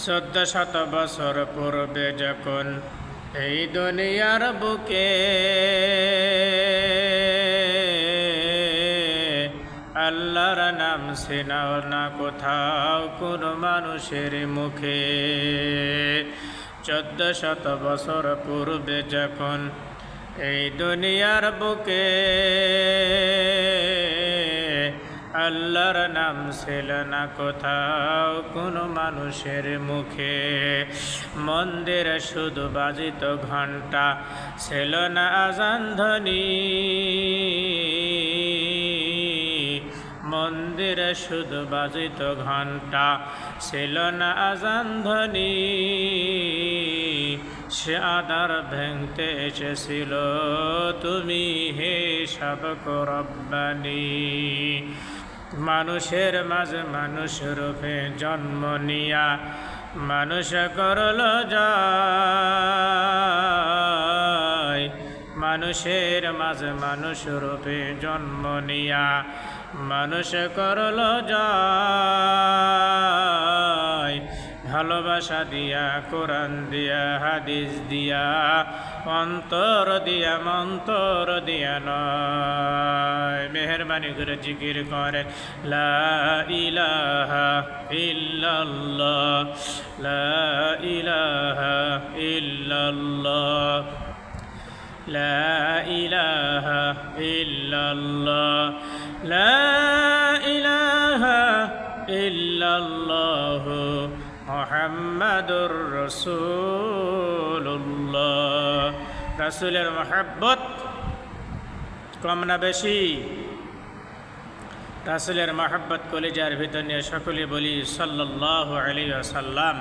চোদ্দ শত বছর পূর্বে যখন এই দুনিয়ার বুকে আল্লাহর নাম শোনাও না কোথাও কোনো মানুষের মুখে, চোদ্দ শত বছর পূর্বে যখন এই দুনিয়ার বুকে আল্লাহর নাম ছিল না কোথাও কোনো মানুষের মুখে। মন্দিরে শুধু বাজিত ঘণ্টা ছিল না আজান ধ্বনি। মন্দিরে শুধু বাজিত ঘণ্টা ছিল না আজান ধ্বনি। সে আদার ভেঙতে এসেছিল, তুমি হে সব রব্বানি। মানুষের মাঝে মানুষ রূপে জন্ম নিয়া, মানুষ করল যায়। মানুষের মাঝে মানুষ রূপে জন্ম নিয়া, মানুষ করল যায়। ভালোবাসা দিয়া, কোরআন দিয়া, হাদিস দিয়া, অন্তর দিয়া, মন্তর দিয়া নয়। মেহরবানি করে জিকির করে। লা ইলাহা ইল্লাল্লাহ, লা ইলাহা ইল্লাল্লাহ, লা ইলাহা ইল্লাল্লাহ, লা ইলাহা ইল্লাল্লাহ মোহাম্মদুর রসুল্লাহ রাসুলের মহাব্বত কম না বেশি। রাসুলের মহাব্বত কলিজার ভিতর নিয়ে সকলে বলি সাল্লাহ আলী সাল্লাম